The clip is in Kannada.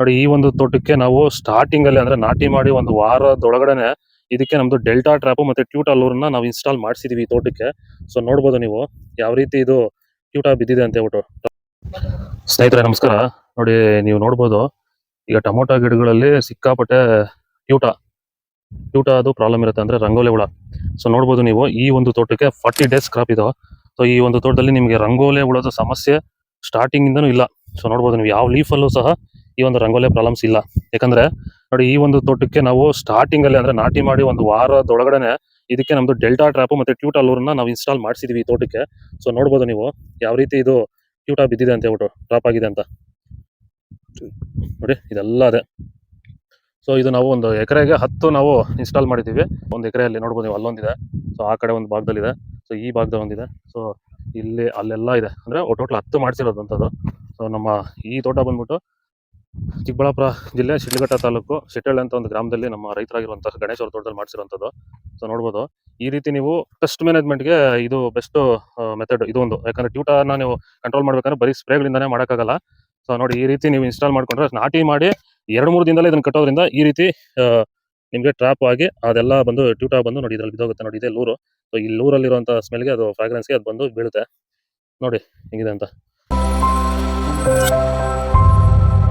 ನೋಡಿ, ಈ ಒಂದು ತೋಟಕ್ಕೆ ನಾವು ಸ್ಟಾರ್ಟಿಂಗ್ ಅಲ್ಲಿ ಅಂದ್ರೆ ನಾಟಿ ಮಾಡಿ ಒಂದು ವಾರದೊಳಗಡೆನೆ ಇದಕ್ಕೆ ನಮ್ದು ಡೆಲ್ಟಾ ಟ್ರಾಪ್ ಮತ್ತೆ ಟ್ಯೂಟಾ ಲೋರ್ ನಾವು ಇನ್ಸ್ಟಾಲ್ ಮಾಡಿಸಿದೀವಿ ಈ ತೋಟಕ್ಕೆ. ಸೊ ನೋಡ್ಬೋದು ನೀವು ಯಾವ ರೀತಿ ಇದು ಟ್ಯೂಟಾ ಬಿದ್ದಿದೆ ಅಂತ ಹೇಳ್ಬಿಟ್ಟು. ಸ್ನೇಹಿತರೆ, ನಮಸ್ಕಾರ. ನೋಡಿ, ನೀವು ನೋಡ್ಬೋದು, ಈಗ ಟೊಮೊಟೊ ಗಿಡಗಳಲ್ಲಿ ಸಿಕ್ಕಾಪಟ್ಟೆ ಟ್ಯೂಟಾ ಟ್ಯೂಟಾ ಅದು ಪ್ರಾಬ್ಲಮ್ ಇರುತ್ತೆ ಅಂದ್ರೆ ರಂಗೋಲಿ ಹುಳ. ಸೊ ನೋಡ್ಬೋದು ನೀವು ಈ ಒಂದು ತೋಟಕ್ಕೆ ಫಾರ್ಟಿ ಡೇಸ್ ಕ್ರಾಪ್ ಇದು. ಸೊ ಈ ಒಂದು ತೋಟದಲ್ಲಿ ನಿಮಗೆ ರಂಗೋಲಿ ಹುಳದ ಸಮಸ್ಯೆ ಸ್ಟಾರ್ಟಿಂಗ್ ಇಂದನೂ ಇಲ್ಲ. ಸೊ ನೋಡ್ಬೋದು ನೀವು ಯಾವ ಲೀಫಲ್ಲೂ ಸಹ ಈ ಒಂದು ರಂಗೋಲೆ ಪ್ರಾಬ್ಲಮ್ಸ್ ಇಲ್ಲ. ಯಾಕಂದ್ರೆ ನೋಡಿ ಈ ಒಂದು ತೋಟಕ್ಕೆ ನಾವು ಸ್ಟಾರ್ಟಿಂಗ್ ಅಲ್ಲಿ ಅಂದ್ರೆ ನಾಟಿ ಮಾಡಿ ಒಂದು ವಾರದೊಳಗಡೆನೆ ಇದಕ್ಕೆ ನಮ್ದು ಡೆಲ್ಟಾ ಟ್ರಾಪ್ ಮತ್ತೆ ಟ್ಯೂಟಾ ಲೂರನ್ನ ನಾವು ಇನ್ಸ್ಟಾಲ್ ಮಾಡಿಸಿದೀವಿ ಈ ತೋಟಕ್ಕೆ. ಸೊ ನೋಡ್ಬೋದು ನೀವು ಯಾವ ರೀತಿ ಇದು ಟ್ಯೂಟಾ ಬಿದ್ದಿದೆ ಅಂತ ಹೇಳ್ಬಿಟ್ಟು ಟ್ರಾಪ್ ಆಗಿದೆ ಅಂತ. ನೋಡಿ, ಇದೆಲ್ಲ ಅದೇ. ಸೊ ಇದು ನಾವು ಒಂದು ಎಕರೆಗೆ ಹತ್ತು ನಾವು ಇನ್ಸ್ಟಾಲ್ ಮಾಡಿದ್ದೀವಿ. ಒಂದು ಎಕರೆಯಲ್ಲಿ ನೋಡ್ಬೋದು ನೀವು ಅಲ್ಲೊಂದಿದೆ. ಸೊ ಆ ಕಡೆ ಒಂದು ಭಾಗದಲ್ಲಿದೆ. ಸೊ ಈ ಭಾಗದಲ್ಲಿ ಒಂದಿದೆ ಸೊ ಇಲ್ಲಿ ಅಲ್ಲೆಲ್ಲ ಇದೆ. ಅಂದರೆ ಟೋಟಲ್ ಹತ್ತು ಮಾಡಿಸಿರೋದಂಥದ್ದು ಸೊ ನಮ್ಮ ಈ ತೋಟ ಬಂದ್ಬಿಟ್ಟು ಚಿಕ್ಕಬಳ್ಳಾಪುರ ಜಿಲ್ಲೆ ಶಿಡ್ಲಘಟ್ಟ ತಾಲೂಕು ಶಿಟ್ಟಳ್ಳಿ ಅಂತ ಒಂದು ಗ್ರಾಮದಲ್ಲಿ ನಮ್ಮ ರೈತರಾಗಿರುವಂತಹ ಗಣೇಶ್ ಅವ್ರ ತೋಟದಲ್ಲಿ ಮಾಡಿಸಿರುವಂಥದ್ದು. ಸೊ ನೋಡ್ಬೋದು, ಈ ರೀತಿ ನೀವು ಪೆಸ್ಟ್ ಮ್ಯಾನೇಜ್ಮೆಂಟ್ಗೆ ಇದು ಬೆಸ್ಟ್ ಮೆಥಡ್ ಇದು ಒಂದು. ಯಾಕಂದ್ರೆ ಟ್ಯೂಟಾನ ನೀವು ಕಂಟ್ರೋಲ್ ಮಾಡ್ಬೇಕಂದ್ರೆ ಬರೀ ಸ್ಪ್ರೇಗಳಿಂದಾನೇ ಮಾಡೋಕ್ಕಾಗಲ್ಲ. ಸೊ ನೋಡಿ, ಈ ರೀತಿ ನೀವು ಇನ್ಸ್ಟಾಲ್ ಮಾಡ್ಕೊಂಡ್ರೆ ನಾಟಿ ಮಾಡಿ ಎರಡು ಮೂರು ದಿನದಲ್ಲೇ ಇದನ್ನ ಕಟ್ಟೋದ್ರಿಂದ ಈ ರೀತಿ ನಿಮಗೆ ನಿಮ್ಗೆ ಟ್ರಾಪ್ ಆಗಿ ಅದೆಲ್ಲ ಬಂದು ಟ್ಯೂಟ ಬಂದು ನೋಡಿ ಇದ್ರಲ್ಲಿ ಬಿದ್ದೋಗುತ್ತೆ. ನೋಡಿ, ಇದೆ ಲೂರು. ಸೊ ಈ ಲೂರಲ್ಲಿರುವಂಥ ಸ್ಮೆಲ್ಗೆ ಅದು ಫ್ರಾಗ್ರೆನ್ಸ್ಗೆ ಅದು ಬಂದು ಬೀಳುತ್ತೆ. ನೋಡಿ, ಹೆಂಗಿದೆ ಅಂತ.